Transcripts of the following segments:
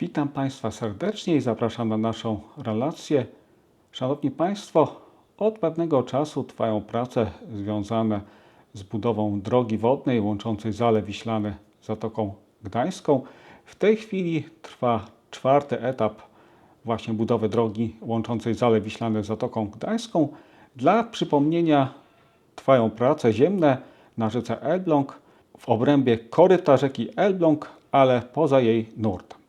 Witam Państwa serdecznie i zapraszam na naszą relację. Szanowni Państwo, od pewnego czasu trwają prace związane z budową drogi wodnej łączącej Zalew Wiślany z Zatoką Gdańską. W tej chwili trwa czwarty etap właśnie budowy drogi łączącej Zalew Wiślany z Zatoką Gdańską. Dla przypomnienia trwają prace ziemne na rzece Elbląg w obrębie koryta rzeki Elbląg, ale poza jej nurtem.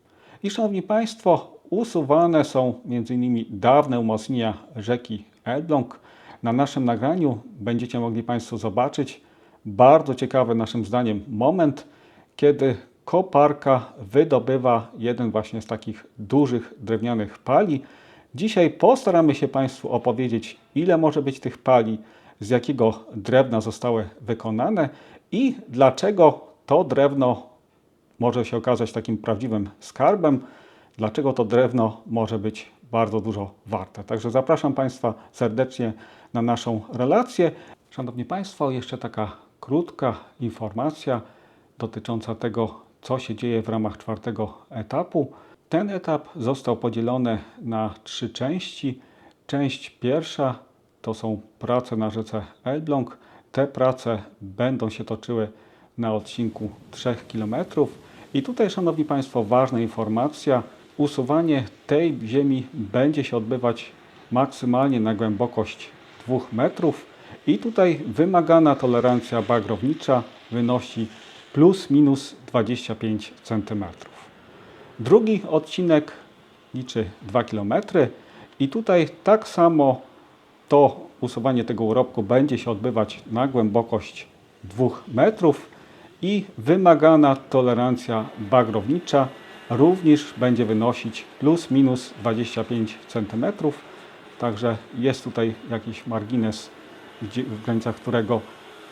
I szanowni Państwo, usuwane są m.in. dawne umocnienia rzeki Elbląg. Na naszym nagraniu będziecie mogli Państwo zobaczyć bardzo ciekawy naszym zdaniem moment, kiedy koparka wydobywa jeden właśnie z takich dużych drewnianych pali. Dzisiaj postaramy się Państwu opowiedzieć, ile może być tych pali, z jakiego drewna zostały wykonane i dlaczego to drewno może się okazać takim prawdziwym skarbem, dlaczego to drewno może być bardzo dużo warte. Także zapraszam Państwa serdecznie na naszą relację. Szanowni Państwo, jeszcze taka krótka informacja dotycząca tego, co się dzieje w ramach czwartego etapu. Ten etap został podzielony na trzy części. Część pierwsza to są prace na rzece Elbląg. Te prace będą się toczyły na odcinku 3 km. I tutaj, Szanowni Państwo, ważna informacja. Usuwanie tej ziemi będzie się odbywać maksymalnie na głębokość 2 metrów. I tutaj wymagana tolerancja bagrownicza wynosi plus minus 25 cm. Drugi odcinek liczy 2 km i tutaj tak samo to usuwanie tego urobku będzie się odbywać na głębokość 2 metrów i wymagana tolerancja bagrownicza również będzie wynosić plus minus 25 cm. Także jest tutaj jakiś margines, w granicach którego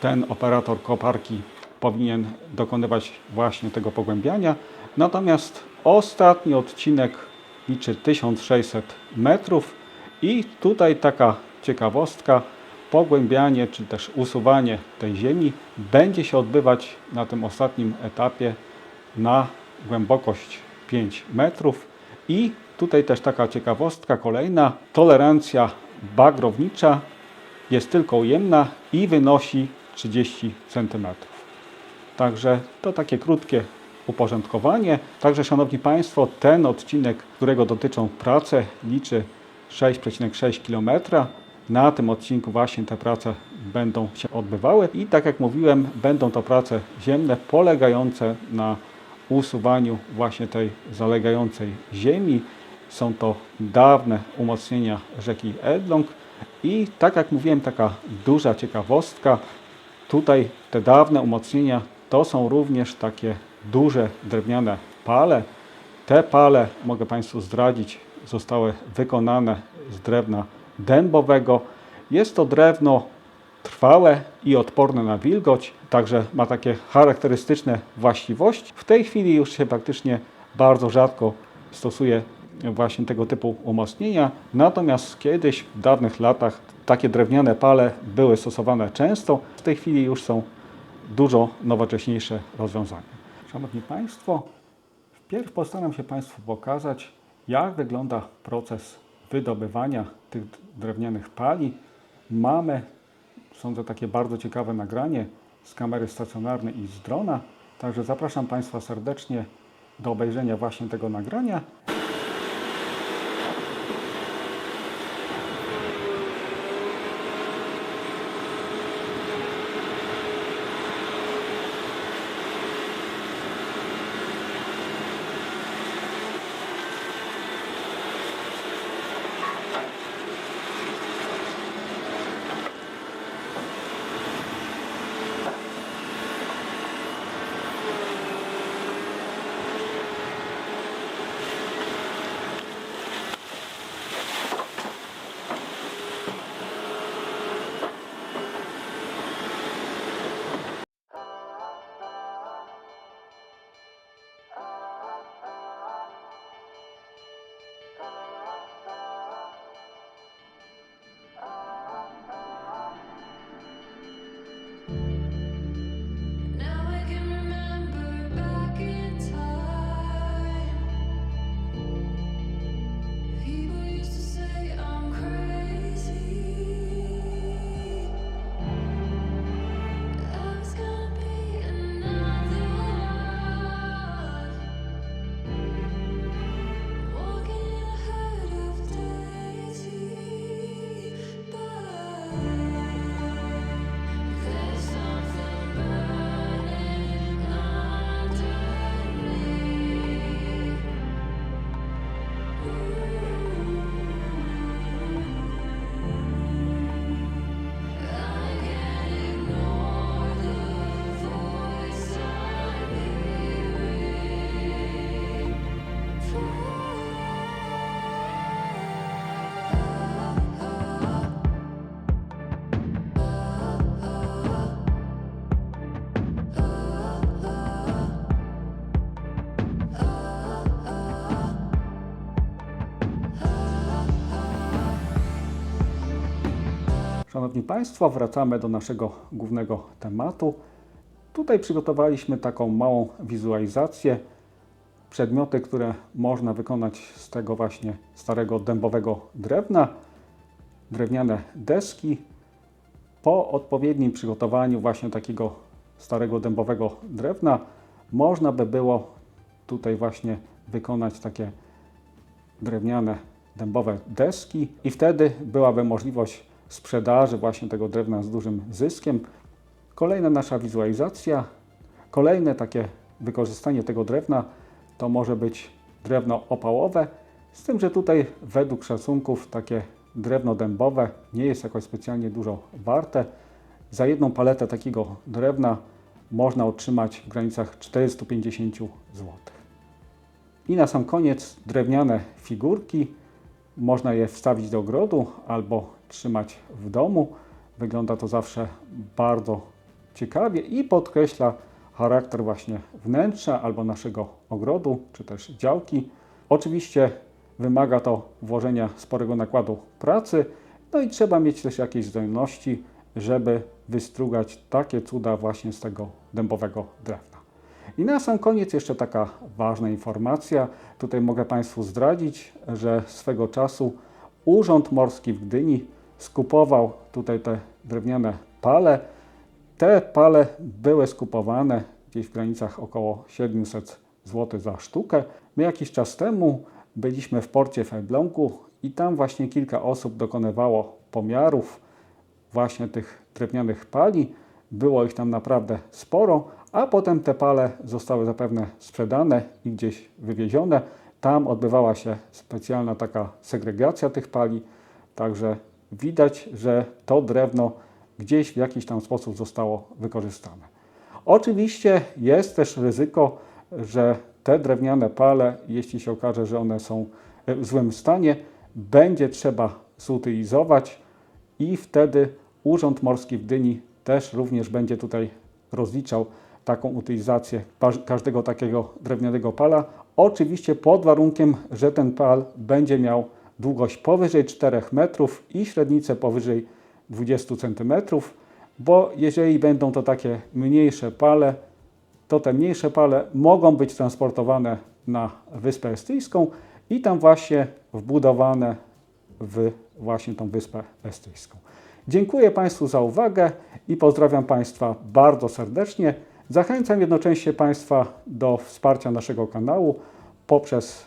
ten operator koparki powinien dokonywać właśnie tego pogłębiania. Natomiast ostatni odcinek liczy 1600 metrów i tutaj taka ciekawostka, pogłębianie czy też usuwanie tej ziemi będzie się odbywać na tym ostatnim etapie na głębokość 5 metrów i tutaj też taka ciekawostka kolejna, tolerancja bagrownicza jest tylko ujemna i wynosi 30 cm. Także to takie krótkie uporządkowanie. Także Szanowni Państwo, ten odcinek, którego dotyczą prace, liczy 6,6 km. Na tym odcinku właśnie te prace będą się odbywały i tak jak mówiłem, będą to prace ziemne polegające na usuwaniu właśnie tej zalegającej ziemi. Są to dawne umocnienia rzeki Elbląg i tak jak mówiłem, taka duża ciekawostka, Tutaj te dawne umocnienia to są również takie duże drewniane pale. Te pale, mogę Państwu zdradzić, zostały wykonane z drewna dębowego. Jest to drewno trwałe i odporne na wilgoć, także ma takie charakterystyczne właściwości. W tej chwili już się praktycznie bardzo rzadko stosuje właśnie tego typu umocnienia. Natomiast kiedyś, w dawnych latach, takie drewniane pale były stosowane często. W tej chwili już są dużo nowocześniejsze rozwiązania. Szanowni Państwo, wpierw postaram się Państwu pokazać, jak wygląda proces wydobywania tych drewnianych pali. Mamy, sądzę, takie bardzo ciekawe nagranie z kamery stacjonarnej i z drona. Także zapraszam Państwa serdecznie do obejrzenia właśnie tego nagrania. Szanowni Państwo, wracamy do naszego głównego tematu. Tutaj przygotowaliśmy taką małą wizualizację. Przedmioty, które można wykonać z tego właśnie starego dębowego drewna, drewniane deski. Po odpowiednim przygotowaniu właśnie takiego starego dębowego drewna można by było tutaj właśnie wykonać takie drewniane dębowe deski i wtedy byłaby możliwość sprzedaży właśnie tego drewna z dużym zyskiem. Kolejna nasza wizualizacja, kolejne takie wykorzystanie tego drewna to może być drewno opałowe, z tym, że tutaj według szacunków takie drewno dębowe nie jest jakoś specjalnie dużo warte. Za jedną paletę takiego drewna można otrzymać w granicach 450 zł. I na sam koniec drewniane figurki. Można je wstawić do ogrodu albo trzymać w domu. Wygląda to zawsze bardzo ciekawie i podkreśla charakter właśnie wnętrza albo naszego ogrodu, czy też działki. Oczywiście wymaga to włożenia sporego nakładu pracy, no i trzeba mieć też jakieś zdolności, żeby wystrugać takie cuda właśnie z tego dębowego drewna. I na sam koniec jeszcze taka ważna informacja. Tutaj mogę Państwu zdradzić, że swego czasu Urząd Morski w Gdyni skupował tutaj te drewniane pale. Te pale były skupowane gdzieś w granicach około 700 zł za sztukę. My jakiś czas temu byliśmy w porcie w Elblągu i tam właśnie kilka osób dokonywało pomiarów właśnie tych drewnianych pali. Było ich tam naprawdę sporo, a potem te pale zostały zapewne sprzedane i gdzieś wywiezione. Tam odbywała się specjalna taka segregacja tych pali, także widać, że to drewno gdzieś w jakiś tam sposób zostało wykorzystane. Oczywiście jest też ryzyko, że te drewniane pale, jeśli się okaże, że one są w złym stanie, będzie trzeba zutylizować i wtedy Urząd Morski w Gdyni też również będzie tutaj rozliczał taką utylizację każdego takiego drewnianego pala. Oczywiście pod warunkiem, że ten pal będzie miał długość powyżej 4 metrów i średnicę powyżej 20 cm, bo jeżeli będą to takie mniejsze pale, to te mniejsze pale mogą być transportowane na Wyspę Estyjską i tam właśnie wbudowane w właśnie tą Wyspę Estyjską. Dziękuję Państwu za uwagę i pozdrawiam Państwa bardzo serdecznie. Zachęcam jednocześnie Państwa do wsparcia naszego kanału poprzez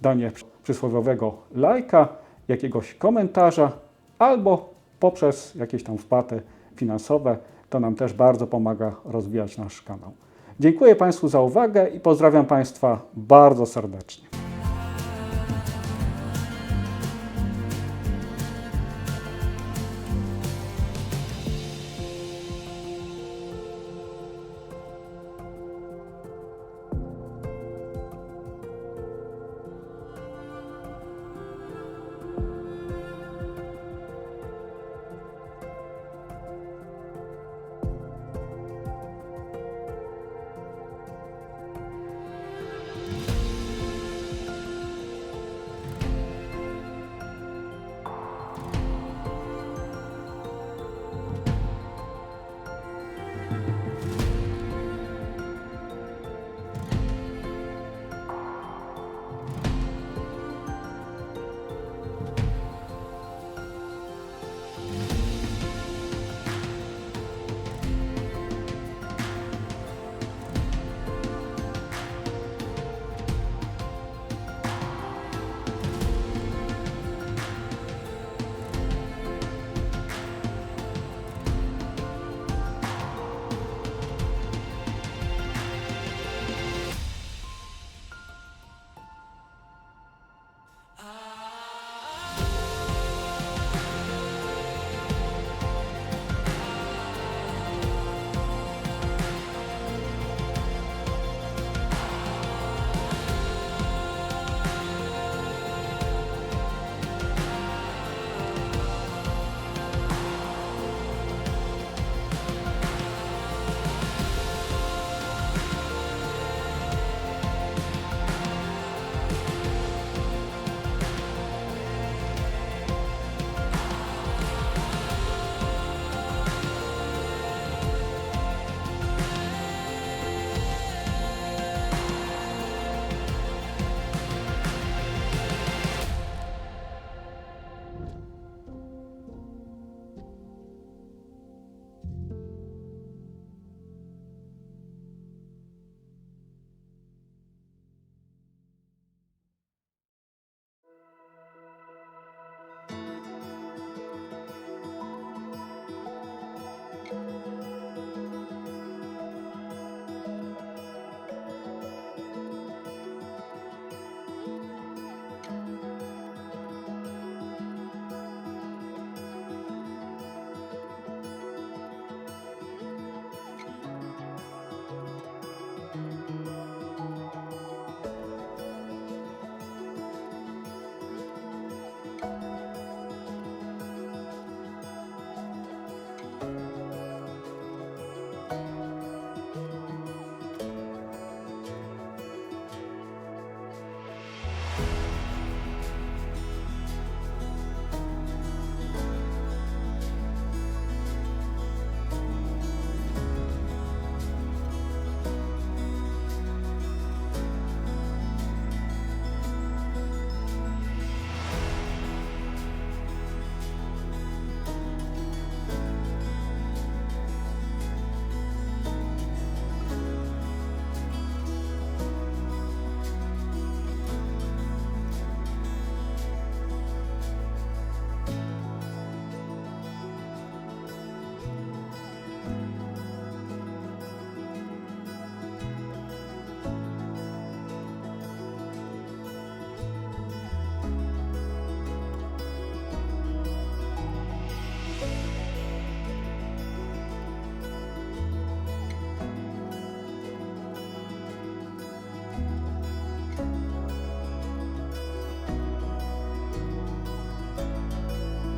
danie przysłowiowego lajka, jakiegoś komentarza albo poprzez jakieś tam wpłaty finansowe. To nam też bardzo pomaga rozwijać nasz kanał. Dziękuję Państwu za uwagę i pozdrawiam Państwa bardzo serdecznie.